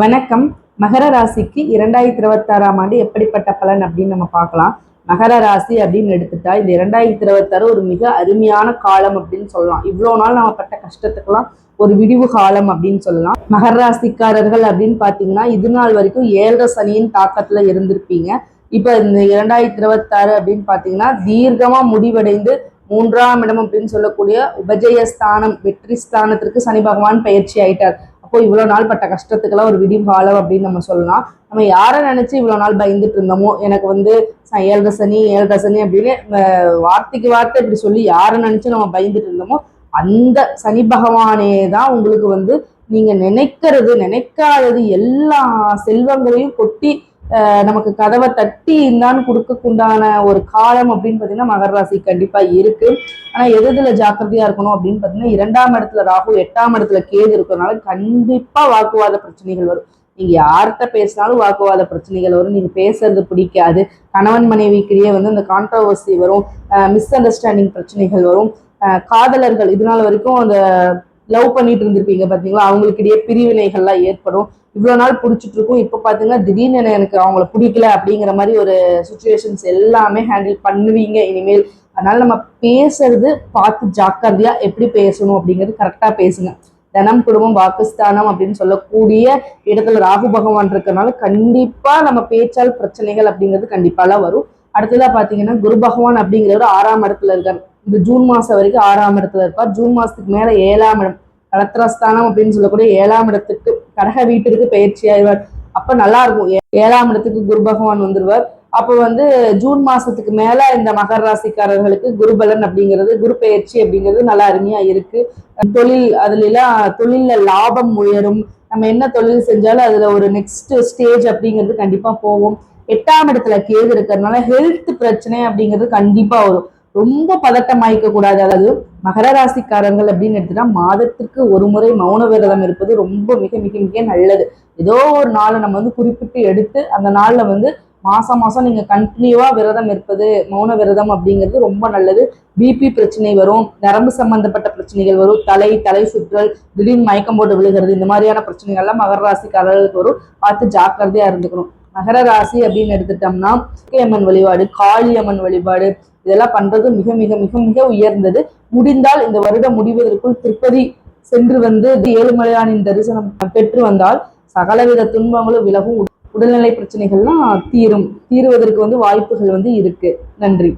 வணக்கம். மகர ராசிக்கு இரண்டாயிரத்தி இருபத்தாறாம் ஆண்டு எப்படிப்பட்ட பலன் அப்படின்னு நம்ம பார்க்கலாம். மகர ராசி அப்படின்னு எடுத்துட்டா இந்த இரண்டாயிரத்தி இருபத்தாறு ஒரு மிக அருமையான காலம் அப்படின்னு சொல்லலாம். இவ்வளோ நாள் நம்ம பட்ட கஷ்டத்துக்கெல்லாம் ஒரு விடிவு காலம் அப்படின்னு சொல்லலாம். மகர ராசிக்காரர்கள் அப்படின்னு பார்த்தீங்கன்னா இது நாள் வரைக்கும் ஏழரை சனியின் தாக்கத்துல இருந்திருப்பீங்க. இப்போ இந்த இரண்டாயிரத்தி இருபத்தாறு அப்படின்னு பார்த்தீங்கன்னா தீர்க்கமாக முடிவடைந்து மூன்றாம் இடம் அப்படின்னு சொல்லக்கூடிய உபஜயஸ்தானம் வெற்றி ஸ்தானத்திற்கு சனி பகவான் பயிற்சி ஆயிட்டார். அப்போ இவ்வளவு நாள் பட்ட கஷ்டத்துக்கெல்லாம் ஒரு விடிவு காலம் அப்படின்னு நம்ம சொல்லலாம். நம்ம யாரை நினைச்சு இவ்வளவு நாள் பயந்துட்டு இருந்தோமோ? எனக்கு வந்து ஏழரை சனி ஏழரை சனி அப்படின்னு வார்த்தைக்கு வார்த்தை இப்படி சொல்லி யாரை நினைச்சு நம்ம பயந்துட்டு இருந்தோமோ அந்த சனி பகவானே தான் உங்களுக்கு வந்து நீங்க நினைக்கிறது நினைக்காதது எல்லா செல்வங்களையும் கொட்டி நமக்கு கதவை தட்டி இருந்தான்னு கொடுக்கக்குண்டான ஒரு காலம் அப்படின்னு பார்த்தீங்கன்னா மகர ராசி கண்டிப்பாக இருக்கு. ஆனால் எது இதில் ஜாக்கிரதையாக இருக்கணும் அப்படின்னு பார்த்தீங்கன்னா இரண்டாம் இடத்துல ராகு எட்டாம் இடத்துல கேது இருக்கிறதுனால கண்டிப்பாக வாக்குவாத பிரச்சனைகள் வரும். நீங்கள் யார்கிட்ட பேசினாலும் வாக்குவாத பிரச்சனைகள் வரும். நீங்கள் பேசுறது பிடிக்காது. கணவன் மனைவிக்கிடையே வந்து இந்த கான்ட்ரவர்சி வரும். மிஸ் அண்டர்ஸ்டாண்டிங் பிரச்சனைகள் வரும். காதலர்கள் இதனால வரைக்கும் அந்த லவ் பண்ணிட்டு இருந்திருப்பீங்க பாத்தீங்களா? அவங்களுக்கிடையே பிரிவினைகள்லாம் ஏற்படும். இவ்வளோ நாள் பிடிச்சிட்டு இருக்கும். இப்போ பார்த்தீங்கன்னா திடீர்னு எனக்கு அவங்கள பிடிக்கல அப்படிங்கிற மாதிரி ஒரு சுச்சுவேஷன்ஸ் எல்லாமே ஹேண்டில் பண்ணுவீங்க இனிமேல். அதனால நம்ம பேசுறது பார்த்து ஜாக்கிரதையா எப்படி பேசணும் அப்படிங்கிறது கரெக்டாக பேசுங்க. தனம் குடும்பம் பாகிஸ்தானம் அப்படின்னு சொல்லக்கூடிய இடத்துல ராகு பகவான் இருக்கிறனால கண்டிப்பா நம்ம பேச்சால் பிரச்சனைகள் அப்படிங்கிறது கண்டிப்பாலாம் வரும். அடுத்ததா பாத்தீங்கன்னா குரு பகவான் அப்படிங்கிறவர் ஆறாம் இடத்துல இருக்கார். இந்த ஜூன் மாசம் வரைக்கும் ஆறாம் இடத்துல இருப்பார். ஜூன் மாசத்துக்கு மேல ஏழாம் இடம் கலத்திரஸ்தானம் அப்படின்னு சொல்லக்கூடிய ஏழாம் இடத்துக்கு கடக வீட்டிற்கு பயிற்சி ஆயிடுவார் அப்ப நல்லா இருக்கும். ஏழாம் இடத்துக்கு குரு பகவான் வந்துருவார். அப்போ வந்து ஜூன் மாசத்துக்கு மேல இந்த மகர ராசிக்காரர்களுக்கு குருபலன் அப்படிங்கிறது குரு பயிற்சி அப்படிங்கிறது நல்லா அருமையா இருக்கு. தொழில் அதுல எல்லாம் தொழில்ல லாபம் உயரும் நம்ம என்ன தொழில் செஞ்சாலும் அதுல ஒரு நெக்ஸ்ட் ஸ்டேஜ் அப்படிங்கிறது கண்டிப்பா போவோம் எட்டாம் இடத்துல கேது இருக்கிறதுனால ஹெல்த் பிரச்சனை அப்படிங்கிறது கண்டிப்பா வரும். ரொம்ப பதட்டமாய்க்க கூடாது. அதாவது மகர ராசிக்காரங்கள் அப்படின்னு எடுத்துட்டா மாதத்திற்கு ஒரு முறை மௌன விரதம் இருப்பது ரொம்ப மிக மிக மிக நல்லது. ஏதோ ஒரு நாளை நம்ம வந்து குறிப்பிட்டு எடுத்து அந்த நாளில் வந்து மாசம் மாசம் நீங்க கண்டினியூவா விரதம் இருப்பது மௌன விரதம் அப்படிங்கிறது ரொம்ப நல்லது. பிபி பிரச்சனை வரும் நரம்பு சம்பந்தப்பட்ட பிரச்சனைகள் வரும் தலை தலை சுற்றல் திடீர்னு மயக்கம் போட்டு விழுகிறது இந்த மாதிரியான பிரச்சனைகள்லாம் மகர ராசிக்காரர்களுக்கு வரும். பார்த்து ஜாக்கிரதையா இருந்துக்கணும். மகர ராசி அப்படின்னு எடுத்துட்டோம்னா அம்மன் வழிபாடு காளியம்மன் வழிபாடு இதெல்லாம் பண்றது மிக மிக மிக மிக உயர்ந்தது. முடிந்தால் இந்த வருடம் முடிவதற்குள் திருப்பதி சென்று வந்து ஏழுமலையானின் தரிசனம் பெற்று வந்தால் சகலவித துன்பங்களும் விலகும். உடல்நிலை பிரச்சனைகள்லாம் தீரும். தீருவதற்கு வந்து வாய்ப்புகள் வந்து இருக்கு. நன்றி.